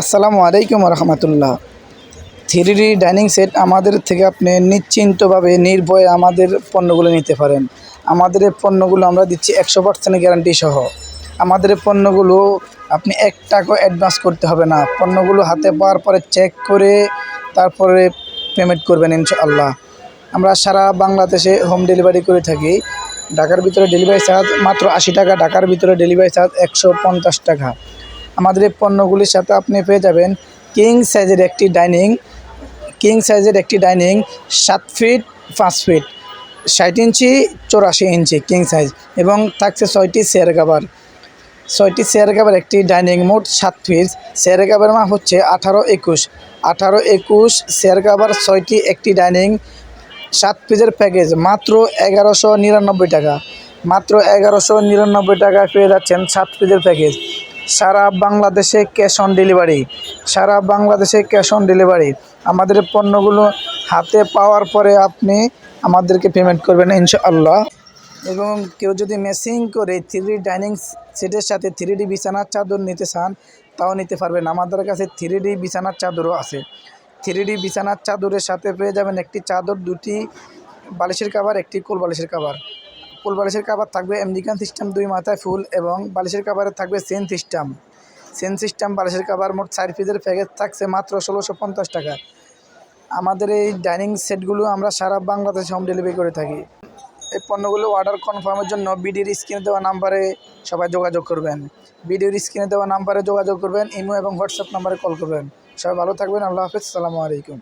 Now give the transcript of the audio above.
আসসালামু আলাইকুম রহমতুল্লাহ। থ্রি ডি ডাইনিং সেট আমাদের থেকে আপনি নিশ্চিন্তভাবে নির্ভয়ে আমাদের পণ্যগুলো নিতে পারেন। আমাদের পণ্যগুলো আমরা দিচ্ছি একশো পার্সেন্ট গ্যারান্টি সহ। আমাদের পণ্যগুলো আপনি এক টাকা অ্যাডভান্স করতে হবে না। পণ্যগুলো হাতে পাওয়ার পরে চেক করে তারপরে পেমেন্ট করবেন ইনশাআল্লাহ। আমরা সারা বাংলাদেশে হোম ডেলিভারি করে থাকি। ঢাকার ভিতরে ডেলিভারি চার্জ মাত্র আশি টাকা, ঢাকার ভিতরে ডেলিভারি চার্জ একশো পঞ্চাশ টাকা। আমাদের এই পণ্যগুলির সাথে আপনি পেয়ে যাবেন কিং সাইজের একটি ডাইনিং কিং সাইজের একটি ডাইনিং সাত ফিট পাঁচ ফিট ষাট ইঞ্চি, চৌরাশি ইঞ্চি কিং সাইজ এবং থাকছে ছয়টি চেয়ার কাভার ছয়টি চেয়ার কাভার একটি ডাইনিং মোট সাত পিস চেয়ার কাভার মা হচ্ছে আঠারো একুশ। আঠারো একুশ চেয়ার কাভার ছয়টি, একটি ডাইনিং সাত পিসের প্যাকেজ মাত্র এগারোশো নিরানব্বই টাকা। মাত্র এগারোশো নিরানব্বই টাকা পেয়ে যাচ্ছেন সাত পিসের প্যাকেজ সারা বাংলাদেশে ক্যাশ অন ডেলিভারি সারা বাংলাদেশে ক্যাশ অন ডেলিভারি আমাদের পণ্যগুলো হাতে পাওয়ার পরে আপনি আমাদেরকে পেমেন্ট করবেন ইনশাআল্লাহ। এবং কেউ যদি মেসিং করে থ্রি ডাইনিং সেটের সাথে থ্রি ডি বিছানার চাদর নিতে চান, তাও নিতে পারবেন। আমাদের কাছে থ্রি ডি বিছানার চাদরও আছে। থ্রি ডি বিছানার চাদরের সাথে পেয়ে যাবেন একটি চাদর, দুটি বালিশের কাভার একটি কোল বালিশের কাভার কোল বালিশের কাভার থাকবে আমেরিকান সিস্টেম দুই মাথায় ফুল এবং বালিশের কাভারে থাকবে সেন সিস্টেম সেন সিস্টেম বালিশের কাভার মোট চার পিসের প্যাকেজ থাকছে মাত্র ষোলোশো পঞ্চাশ টাকা। আমাদের এই ডাইনিং সেটগুলো আমরা সারা বাংলাদেশে হোম ডেলিভারি করে থাকি। এই পণ্যগুলো অর্ডার কনফার্মের জন্য বিডির স্ক্রিনে দেওয়া নাম্বারে সবাই যোগাযোগ করবেন। বিডিওর স্ক্রিনে দেওয়া নাম্বারে যোগাযোগ করবেন, ইমো এবং হোয়াটসঅ্যাপ নাম্বারে কল করবেন। সবাই ভালো থাকবেন, আল্লাহ হাফিজ, সালামু আলাইকুম।